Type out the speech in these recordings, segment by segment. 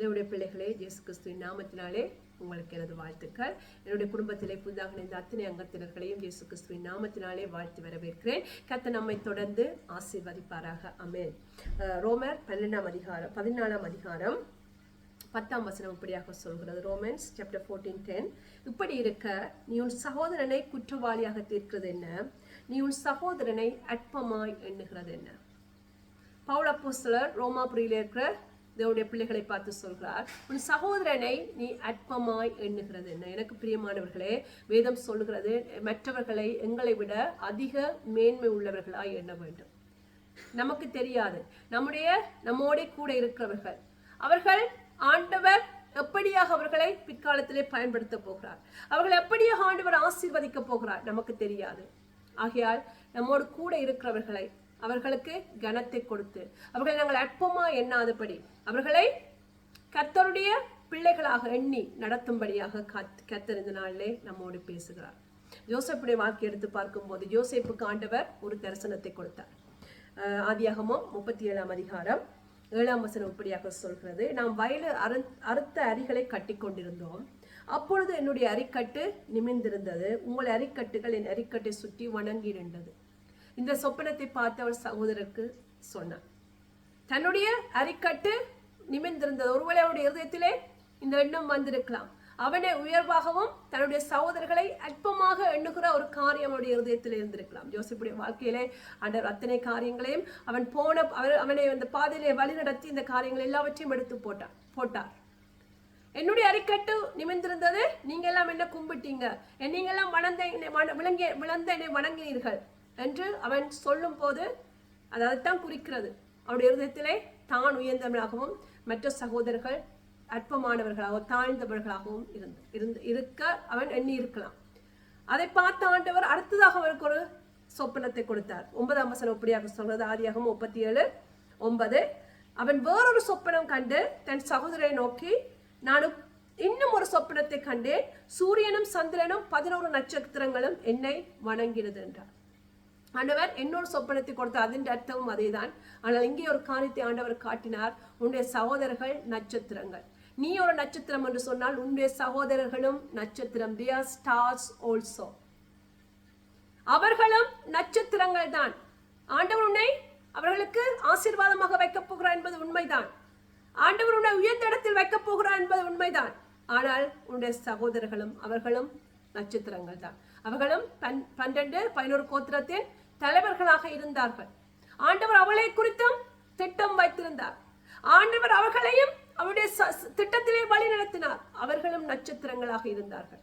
என்னுடைய பிள்ளைகளே இயேசு கிறிஸ்துவின் நாமத்தினாலே உங்களுக்கு எனது வாழ்த்துக்கள். என்னுடைய குடும்பத்திலே புதிதாக இந்த அத்தனை அங்கத்தினர்களையும் இயேசு கிறிஸ்துவின் நாமத்தினாலே வாழ்த்து வரவேற்கிறேன். கத்த நம்மை தொடர்ந்து ஆசீர்வதிப்பாராக. அமேன் ரோமர் பன்னெண்டாம் அதிகாரம் பதினாலாம் அதிகாரம் பத்தாம் வசனம் இப்படியாக சொல்கிறது. ரோமன்ஸ் சாப்டர் ஃபோர்டீன் டென் இப்படி இருக்க நீ உன் சகோதரனை குற்றவாளியாக தீர்க்கிறது என்ன? நீ உன் சகோதரனை அற்பமாய் எண்ணுகிறது என்ன? பவுல் ரோமாபுரியில் இருக்கிற தேவனுடைய பிள்ளைகளை பார்த்து சொல்கிறார் உன் சகோதரனை நீ அற்பமாய் எண்ணுகிறது. என்ன எனக்கு பிரியமானவர்களே வேதம் சொல்லுகிறது மற்றவர்களை எங்களை விட அதிக மேன்மை உள்ளவர்களாய் எண்ண வேண்டும். நமக்கு தெரியாது. நம்முடைய நம்மோட கூட இருக்கிறவர்கள் அவர்கள் ஆண்டவர் எப்படியாக அவர்களை பிற்காலத்திலே பயன்படுத்த போகிறார்? அவர்கள் எப்படியாக ஆண்டவர் ஆசீர்வதிக்க போகிறார்? நமக்கு தெரியாது. ஆகையால் நம்மோடு கூட இருக்கிறவர்களை அவர்களுக்கு கனத்தை கொடுத்து அவர்களை நாங்கள் அற்பமா எண்ணாதபடி அவர்களை கர்த்தருடைய பிள்ளைகளாக எண்ணி நடத்தும்படியாக கத் கர்த்தர் இந்த நாளிலே நம்மோடு பேசுகிறார். ஜோசப்புடைய வாழ்க்கை எடுத்து பார்க்கும்போது ஜோசப்புக்கு ஆண்டவர் ஒரு தரிசனத்தை கொடுத்தார். அஹ் முப்பத்தி ஏழாம் அதிகாரம் ஏழாம் வசனம் இப்படியாக சொல்கிறது நாம் வயலு அறு அறுத்த அரிகளை கட்டி கொண்டிருந்தோம் அப்பொழுது என்னுடைய அரிக்கட்டு நிமிர்ந்திருந்தது. உங்கள் அரிக்கட்டுகள் என் அரிக்கட்டை சுற்றி வணங்கி நின்றது. இந்த சொப்பனத்தை பார்த்து அவள் சகோதரருக்கு சொன்னார் தன்னுடைய அரிக்கட்டு நிமிர்ந்திருந்தது. ஒருவேளை அவருடைய இருதயத்திலே இந்த எண்ணம் வந்திருக்கலாம். அவனை உயர்வாகவும் தன்னுடைய சகோதரர்களை அற்பமாக எண்ணுகிற ஒரு காரியம் அவனுடைய இருதயத்தில் இருந்திருக்கலாம். ஜோசிப்புடைய வாழ்க்கையிலே அந்த அத்தனை காரியங்களையும் அவன் போன அவர் அவனை அந்த பாதையிலே வழிநடத்தி இந்த காரியங்கள் எல்லாவற்றையும் எடுத்து போட்டான் போட்டார். என்னுடைய அரிக்கட்டு நிமிர்ந்திருந்தது. நீங்க எல்லாம் என்ன கும்பிட்டீங்க? நீங்க எல்லாம் வளர்ந்த என்னை விளங்கிய விளந்த என்னை வணங்கினீர்கள். என்று அவன் சொல்லும் போது தான் அதைத்தான் குறிக்கிறது. அவருடைய இருதயத்திலே தான் உயர்ந்தவனாகவும் மற்ற சகோதரர்கள் அற்பமானவர்களாகவும் தாழ்ந்தவர்களாகவும் இருந்து இருந்து இருக்க அவன் எண்ணி இருக்கலாம் அதை பார்த்த ஆண்டவர் அடுத்ததாக அவருக்கு ஒரு சொப்பனத்தை கொடுத்தார். ஒன்பதாம் வசனம் இப்படியாக சொல்றது ஆதியாகவும் முப்பத்தி ஏழு ஒன்பது. அவன் வேறொரு சொப்பனம் கண்டு தன் சகோதரரை நோக்கி நான் இன்னும் ஒரு சொப்பனத்தை கண்டேன். சூரியனும் சந்திரனும் பதினோரு நட்சத்திரங்களும் என்னை வணங்கினது என்றார். ஆண்டவர் இன்னொரு சொப்பனத்தை கொடுத்த அதன் அர்த்தமும் அதேதான். ஆனால் இங்கே ஒரு காரியத்தை ஆண்டவர் காட்டினார். உன்னுடைய சகோதரர்கள் நட்சத்திரங்கள். நீ ஒரு நட்சத்திரம் என்று சொன்னால் உன்னுடைய சகோதரர்களும் நட்சத்திரம். They are stars அவர்களும் நட்சத்திரங்கள் தான். ஆண்டவர் உன்னை அவர்களுக்கு ஆசீர்வாதமாக வைக்கப் போகிறார் என்பது உண்மைதான். ஆண்டவர் உன்னை உயர்ந்த இடத்தில் வைக்கப் போகிறார் என்பது உண்மைதான். ஆனால் உன்னுடைய சகோதரர்களும் அவர்களும் நட்சத்திரங்கள் தான். அவர்களும் பன் பன்னெண்டு பதினோரு கோத்திரத்தின் தலைவர்களாக இருந்தார்கள். ஆண்டவர் அவளை குறித்தும் திட்டம் வைத்திருந்தார். ஆண்டவர் அவர்களையும் அவருடைய ச- திட்டத்திலே வழி நடத்தினார். அவர்களும் நட்சத்திரங்களாக இருந்தார்கள்.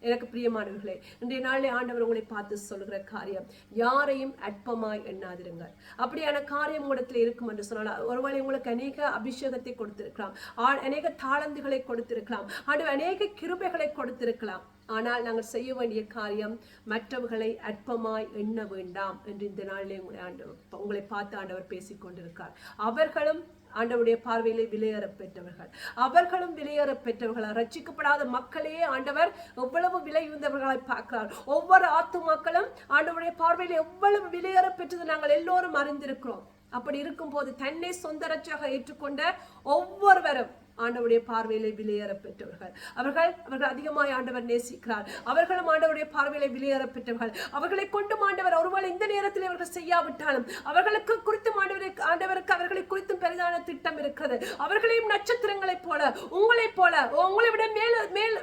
எனக்கு பிரியமானவர்களே இன்றைய நாளில் ஆண்டவர் உங்களை பார்த்து சொல்கிற காரியம் யாரையும் அற்பமாய் எண்ணாதிருங்கள். அப்படியான காரியம் உங்களிடத்தில் இருக்கும் என்று சொன்னால் ஒருவேளை உங்களுக்கு அநேக அபிஷேகத்தை கொடுத்திருக்கலாம். ஆ- அநேக தாளந்துகளை கொடுத்திருக்கலாம். ஆண்டவர் அநேக கிருபைகளை கொடுத்திருக்கலாம். ஆனால் நாங்கள் செய்ய வேண்டிய காரியம் மற்றவர்களை அற்பமாய் எண்ண வேண்டாம் என்று இந்த நாளிலே உங்களை ஆண்டவர் உங்களை பார்த்து ஆண்டவர் பேசிக் கொண்டிருக்கார் அவர்களும் ஆண்டவருடைய பார்வையிலே விலையேற பெற்றவர்கள். அவர்களும் விலையேற பெற்றவர்கள் ரட்சிக்கப்படாத மக்களையே ஆண்டவர் எவ்வளவு விலை உயர்ந்தவர்களை பார்க்கிறார். ஒவ்வொரு ஆத்துமாக்களும் ஆண்டவருடைய பார்வையில் எவ்வளவு விலையேற பெற்றது நாங்கள் எல்லோரும் அறிந்திருக்கிறோம். அப்படி இருக்கும்போது தன்னை சொந்த ரட்சாக ஏற்றுக்கொண்ட ஒவ்வொருவரும் ஆண்டவருடைய பார்வையிலே விலையேற பெற்றவர்கள் அவர்கள் அவர்கள் அதிகமாய் ஆண்டவர் நேசிக்கிறார். அவர்களும் ஆண்டவருடைய பார்வையிலே விலையேற பெற்றவர்கள் அவர்களை கொண்டும் ஆண்டவர் ஒருவேளை இந்த நேரத்தில் அவர்கள் செய்யாவிட்டாலும் அவர்களுக்கு குறித்தும் ஆண்டவரை ஆண்டவருக்கு அவர்களை குறித்தும் பெரிதான திட்டம் இருக்கிறது. அவர்களையும் நட்சத்திரங்களைப் போல உங்களைப் போல உங்களை விட மேல மேல்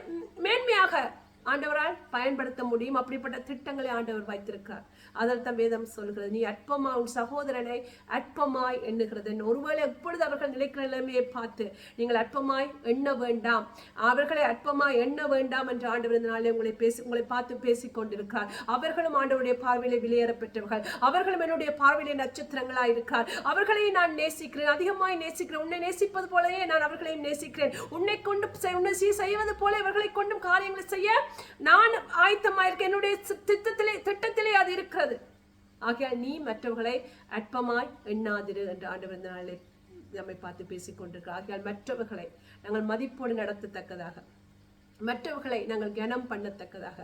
மேன்மையாக ஆண்டவரால் பயன்படுத்த முடியும். அப்படிப்பட்ட திட்டங்களை ஆண்டவர் வைத்திருக்கிறார் அதில் தான் வேதம் சொல்கிறது நீ அற்பமா உன் சகோதரனை அற்பமாய் எண்ணுகிறது. ஒருவேளை எப்பொழுது அவர்கள் நிலைக்கிற நிலைமையை பார்த்து நீங்கள் அற்பமாய் எண்ண வேண்டாம். அவர்களை அற்பமாய் எண்ண வேண்டாம் என்று ஆண்டவர் இந்த நாளில் உங்களை பேசி உங்களை பார்த்து பேசிக் கொண்டிருக்கிறார் அவர்களும் ஆண்டவருடைய பார்வையிலே வெளியேற பெற்றவர்கள். அவர்களும் என்னுடைய பார்வையிலே நட்சத்திரங்களாய் இருக்கிறார் அவர்களை நான் நேசிக்கிறேன். அதிகமாய் நேசிக்கிறேன். உன்னை நேசிப்பது போலவே நான் அவர்களையும் நேசிக்கிறேன். உன்னை கொண்டு செய்- உன்னை சீ செய்வது போல இவர்களை கொண்டும் காரியங்களை செய்ய நான் ஆயத்தமாயிருக்கேன் என்னுடைய திட்டத்திலே திட்டத்திலே அது இருக்கிறது. ஆகையால் நீ மற்றவர்களை அற்பமாய் எண்ணாதிரு என்று ஆண்டவர் நாளில் நம்மை பார்த்து பேசிக் கொண்டிருக்கிறார் ஆகையால் மற்றவர்களை நாங்கள் மதிப்போடு நடத்தத்தக்கதாக. மற்றவர்களை நாங்கள் கனம் பண்ணத்தக்கதாக.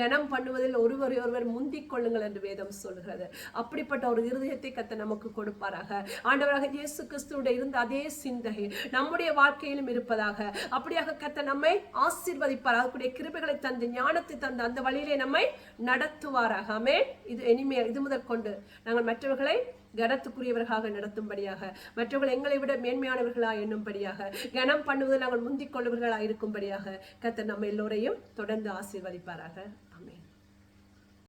கனம் பண்ணுவதில் ஒருவரை ஒருவர் முந்திக் கொள்ளுங்கள் என்று வேதம் சொல்கிறது அப்படிப்பட்ட ஒரு இருதயத்தை கத்த நமக்கு கொடுப்பாராக. ஆண்டவராக இயேசு கிறிஸ்துவோட இருந்த அதே சிந்தகை நம்முடைய வாழ்க்கையிலும் இருப்பதாக. அப்படியாக கத்த நம்மை ஆசீர்வதிப்பார். அதுக்குடைய கிருபைகளை தந்து ஞானத்தை தந்து அந்த வழியிலே நம்மை நடத்துவாராக. ஆமே இது இனிமே இது முதற் கொண்டு நாங்கள் மற்றவர்களை கனத்துக்குரியவர்களாக நடத்தும்படியாக மற்றவர்கள் எங்களை விட மேன்மையானவர்களாக எண்ணும்படியாக கனம் பண்ணுவதில் நாங்கள் முந்திக் கொள்ளுவர்களாக இருக்கும்படியாக கத்தர் நம்ம எல்லோரையும் தொடர்ந்து ஆசீர்வதிப்பாராக. அமே